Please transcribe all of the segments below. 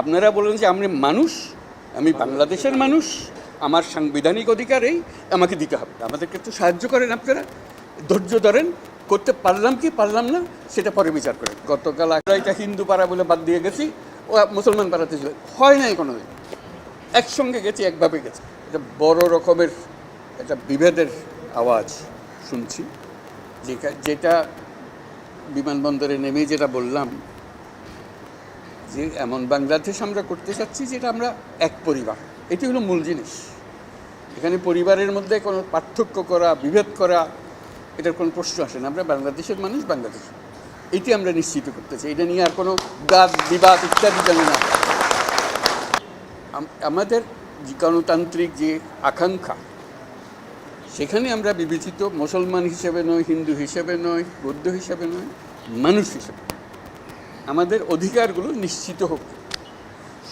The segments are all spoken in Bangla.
আপনারা বলেন যে আমি মানুষ, আমি বাংলাদেশের মানুষ, আমার সাংবিধানিক অধিকার এই আমাকে দিতে হবে। আমাদেরকে একটু সাহায্য করেন আপনারা, ধৈর্য ধরেন, করতে পারলাম কি পারলাম না, সেটা পরে বিচার করেন। গতকাল এটা হিন্দু পাড়া বলে বাদ দিয়ে গেছি, ও মুসলমান পাড়াতে ছিল। হয় নাই কোনো দিন একসঙ্গে গেছি, একভাবে গেছি। এটা বড় রকমের একটা বিভেদের আওয়াজ শুনছি। যেটা বিমানবন্দরে নেমে যেটা বললাম যে এমন বাংলাদেশ আমরা করতে চাচ্ছি যেটা আমরা এক পরিবার। এটি হলো মূল জিনিস। এখানে পরিবারের মধ্যে কোনো পার্থক্য করা, বিভেদ করা, এটার কোনো প্রশ্ন আসে না। আমরা বাংলাদেশের মানুষ, বাংলাদেশ। এটি আমরা নিশ্চিত করতে চাই। এটা নিয়ে আর কোনো বাদ, বিবাদ ইত্যাদি যেন না আমাদের গণতান্ত্রিক যে আকাঙ্ক্ষা, সেখানে আমরা বিবেচিত মুসলমান হিসেবে নয়, হিন্দু হিসেবে নয়, বৌদ্ধ হিসেবে নয়, মানুষ হিসেবে আমাদের অধিকারগুলো নিশ্চিত হোক।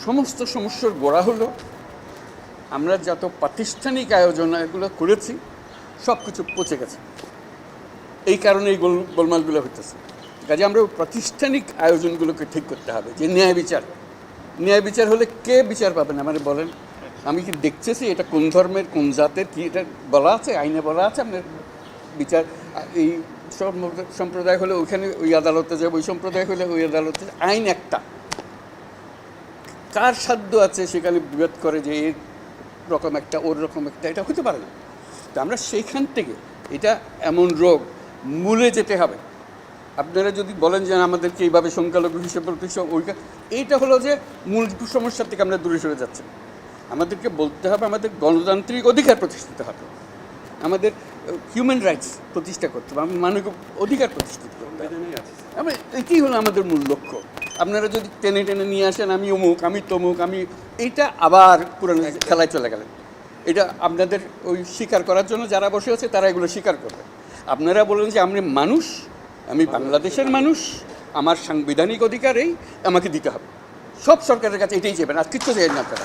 সমস্ত সমস্যার গোড়া হলো, আমরা যত প্রাতিষ্ঠানিক আয়োজন এগুলো করেছি সব কিছু পচে গেছে। এই কারণে এই গোল, গোলমালগুলো হইতেছে। কাজে আমরা প্রাতিষ্ঠানিক আয়োজনগুলোকে ঠিক করতে হবে, যে ন্যায় বিচার। ন্যায় বিচার হলে কে বিচার পাবেন আমার বলেন, আমি কি দেখতেছি এটা কোন ধর্মের, কোন জাতের, কি এটা বলা আছে, আইনে বলা আছে আপনার বিচার, এই সম্প্রদায় হলে ওইখানে ওই আদালতে যাবে, ওই সম্প্রদায় হলে ওই আদালতে আইন একটা। কার সাধ্য আছে সেখানে বিভেদ করে যে এর রকম একটা, ওর রকম একটা? এটা হতে পারে না। তো আমরা সেইখান থেকে, এটা এমন রোগ, মূলে যেতে হবে। আপনারা যদি বলেন যে আমাদেরকে এইভাবে সংখ্যালঘু হিসেবে ওইটা এইটা হলো যে মূল সমস্যার থেকে আমরা দূরে সরে যাচ্ছি। আমাদেরকে বলতে হবে, আমাদের গণতান্ত্রিক অধিকার প্রতিষ্ঠিত হবে। আমাদের হিউম্যান রাইটস প্রতিষ্ঠা করতে হবে আমার মানবিক অধিকার প্রতিষ্ঠিত করতে হবে। আমরা এটি হলো আমাদের মূল লক্ষ্য? আপনারা যদি টেনে টেনে নিয়ে আসেন আমি অমুক আমি তমুক আমি এইটা আবার পুরানো খেলায় চলে গেলেন। এটা আপনাদের ওই স্বীকার করার জন্য যারা বসে আছে তারা এগুলো স্বীকার করবে। আপনারা বলেন যে আমি মানুষ আমি বাংলাদেশের মানুষ। আমার সাংবিধানিক অধিকার এই আমাকে দিতে হবে। সব সরকারের কাছে এটাই চাইবেন আর কিচ্ছু চাইবেন না আপনারা